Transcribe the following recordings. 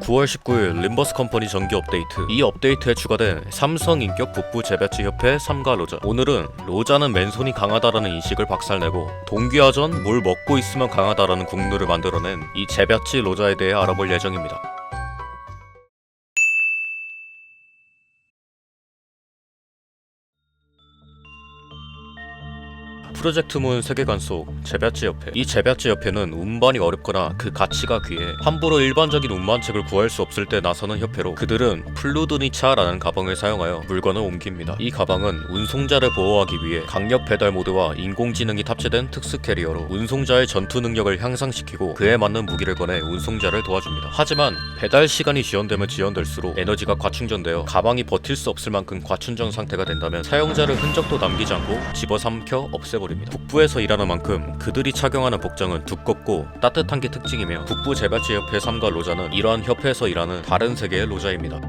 9월 19일 림버스 컴퍼니 정기 업데이트. 이 업데이트에 추가된 삼성 인격 북부 재배치 협회 삼가 로자 오늘은 로자는 맨손이 강하다라는 인식을 박살내고 동기화전 물 먹고 있으면 강하다라는 국룰을 만들어낸 이 재배치 로자에 대해 알아볼 예정입니다 프로젝트 문 세계관 속 재배치 협회 이 재배치 협회는 운반이 어렵거나 그 가치가 귀해 함부로 일반적인 운반책을 구할 수 없을 때 나서는 협회로 그들은 플루드니차라는 가방을 사용하여 물건을 옮깁니다. 이 가방은 운송자를 보호하기 위해 강력 배달 모드와 인공지능이 탑재된 특수 캐리어로 운송자의 전투 능력을 향상시키고 그에 맞는 무기를 꺼내 운송자를 도와줍니다. 하지만 배달 시간이 지연되면 지연될수록 에너지가 과충전되어 가방이 버틸 수 없을 만큼 과충전 상태가 된다면 사용자를 흔적도 남기지 않고 집어삼켜 없애버립니다. 북부에서 일하는 만큼 그들이 착용하는 복장은 두껍고 따뜻한 게 특징이며 북부 재배치 협회 삼가 로자는 이러한 협회에서 일하는 다른 세계의 로자입니다.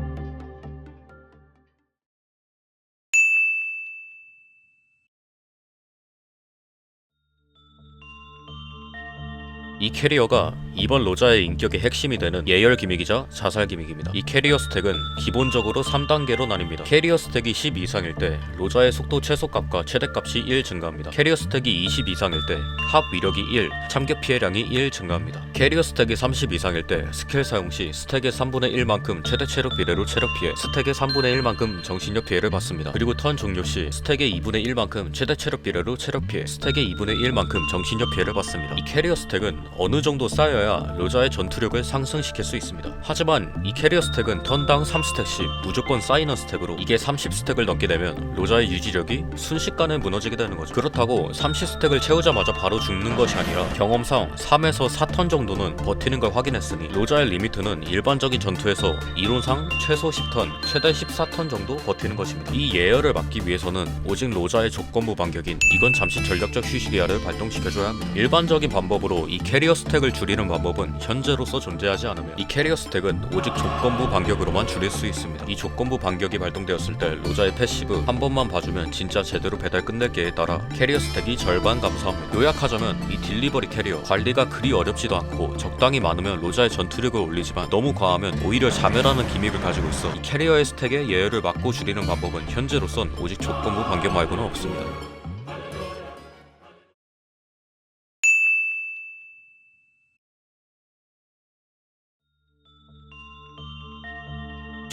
이 캐리어가 이번 로자의 인격의 핵심이 되는 예열 기믹이자 자살 기믹입니다. 이 캐리어 스택은 기본적으로 3단계로 나뉩니다. 캐리어 스택이 10 이상일 때 로자의 속도 최소값과 최대값이 1 증가합니다. 캐리어 스택이 20 이상일 때 합 위력이 1, 참격 피해량이 1 증가합니다. 캐리어 스택이 30 이상일 때 스킬 사용 시 스택의 3분의 1만큼 최대 체력 비례로 체력 피해, 스택의 3분의 1만큼 정신력 피해를 받습니다. 그리고 턴 종료 시 스택의 2분의 1만큼 최대 체력 비례로 체력 피해, 스택의 2분의 1만큼 정신력 피해를 받습니다. 이 캐리어 스택은 어느 정도 쌓여야 로자의 전투력을 상승시킬 수 있습니다. 하지만 이 캐리어 스택은 턴당 3스택씩 무조건 쌓이는 스택으로 이게 30스택을 넘게 되면 로자의 유지력이 순식간에 무너지게 되는 거죠. 그렇다고 30스택을 채우자마자 바로 죽는 것이 아니라 경험상 3에서 4턴 정도는 버티는 걸 확인했으니 로자의 리미트는 일반적인 전투에서 이론상 최소 10턴, 최대 14턴 정도 버티는 것입니다. 이 예열을 막기 위해서는 오직 로자의 조건부 반격인 이건 잠시 전력적 휴식이야를 발동시켜줘야 합니다. 일반적인 방법으로 이 캐리어 스택을 줄이는 방법은 현재로서 존재하지 않으며 이 캐리어 스택은 오직 조건부 반격으로만 줄일 수 있습니다. 이 조건부 반격이 발동되었을 때 로자의 패시브 한 번만 봐주면 진짜 제대로 배달 끝낼게에 따라 캐리어 스택이 절반 감소합니다. 요약하자면 이 딜리버리 캐리어 관리가 그리 어렵지도 않고 적당히 많으면 로자의 전투력을 올리지만 너무 과하면 오히려 자멸하는 기믹을 가지고 있어 이 캐리어의 스택의 예열을 막고 줄이는 방법은 현재로선 오직 조건부 반격 말고는 없습니다.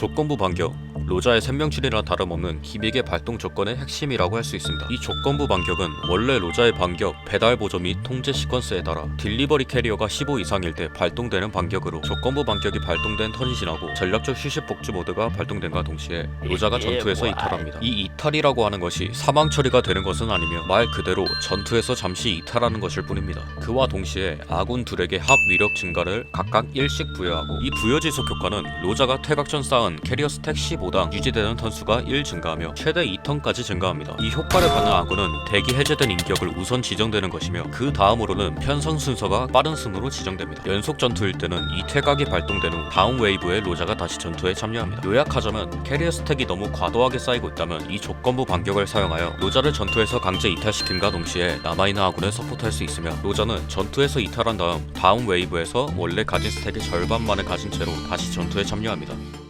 조건부 반격 로자의 생명줄이나 다름없는 기믹의 발동 조건의 핵심이라고 할 수 있습니다. 이 조건부 반격은 원래 로자의 반격, 배달 보조 및 통제 시퀀스에 따라 딜리버리 캐리어가 15 이상일 때 발동되는 반격으로 조건부 반격이 발동된 턴이 지나고 전략적 휴식 복주 모드가 발동된과 동시에 로자가 전투에서 이탈합니다. 이 이탈이라고 하는 것이 사망 처리가 되는 것은 아니며 말 그대로 전투에서 잠시 이탈하는 것일 뿐입니다. 그와 동시에 아군 둘에게 합 위력 증가를 각각 1씩 부여하고 이 부여 지속 효과는 로자가 퇴각 전 쌓은 캐리어 스택 15당 유지되는 턴수가 1 증가하며 최대 2턴까지 증가합니다. 이 효과를 받는 아군은 대기 해제된 인격을 우선 지정되는 것이며 그 다음으로는 편성 순서가 빠른 순으로 지정됩니다. 연속 전투일 때는 이 퇴각이 발동된 후 다음 웨이브의 로자가 다시 전투에 참여합니다. 요약하자면 캐리어 스택이 너무 과도하게 쌓이고 있다면 이 조건부 반격을 사용하여 로자를 전투에서 강제 이탈시킴과 동시에 남아있는 아군을 서포트할 수 있으며 로자는 전투에서 이탈한 다음 다음 웨이브에서 원래 가진 스택의 절반만을 가진 채로 다시 전투에 참여합니다.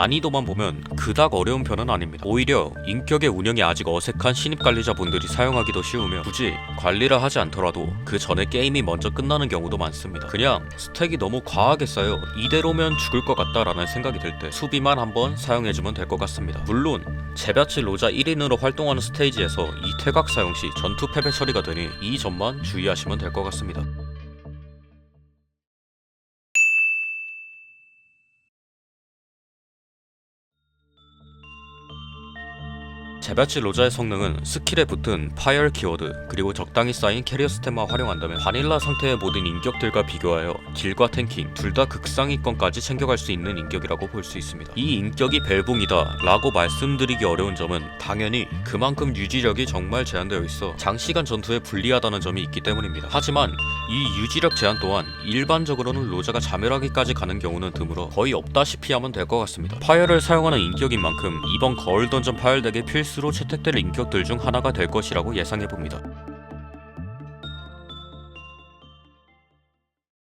난이도만 보면 그닥 어려운 편은 아닙니다. 오히려 인격의 운영이 아직 어색한 신입 관리자분들이 사용하기도 쉬우며 굳이 관리를 하지 않더라도 그 전에 게임이 먼저 끝나는 경우도 많습니다. 그냥 스택이 너무 과하게 쌓여 이대로면 죽을 것 같다라는 생각이 들 때 수비만 한번 사용해주면 될 것 같습니다. 물론 제바치 로자 1인으로 활동하는 스테이지에서 이 퇴각 사용 시 전투 패배 처리가 되니 이 점만 주의하시면 될 것 같습니다. 제바치 로자의 성능은 스킬에 붙은 파열 키워드 그리고 적당히 쌓인 캐리어 스템만 활용한다면 바닐라 상태의 모든 인격들과 비교하여 딜과 탱킹 둘 다 극상위권까지 챙겨갈 수 있는 인격이라고 볼 수 있습니다. 이 인격이 벨붕이다 라고 말씀드리기 어려운 점은 당연히 그만큼 유지력이 정말 제한되어 있어 장시간 전투에 불리하다는 점이 있기 때문입니다. 하지만 이 유지력 제한 또한 일반적으로는 로자가 자멸하기까지 가는 경우는 드물어 거의 없다시피 하면 될 것 같습니다. 파열을 사용하는 인격인 만큼 이번 거울 던전 파열 덱의 필수 보스로 채택될 인격들 중 하나가 될 것이라고 예상해봅니다.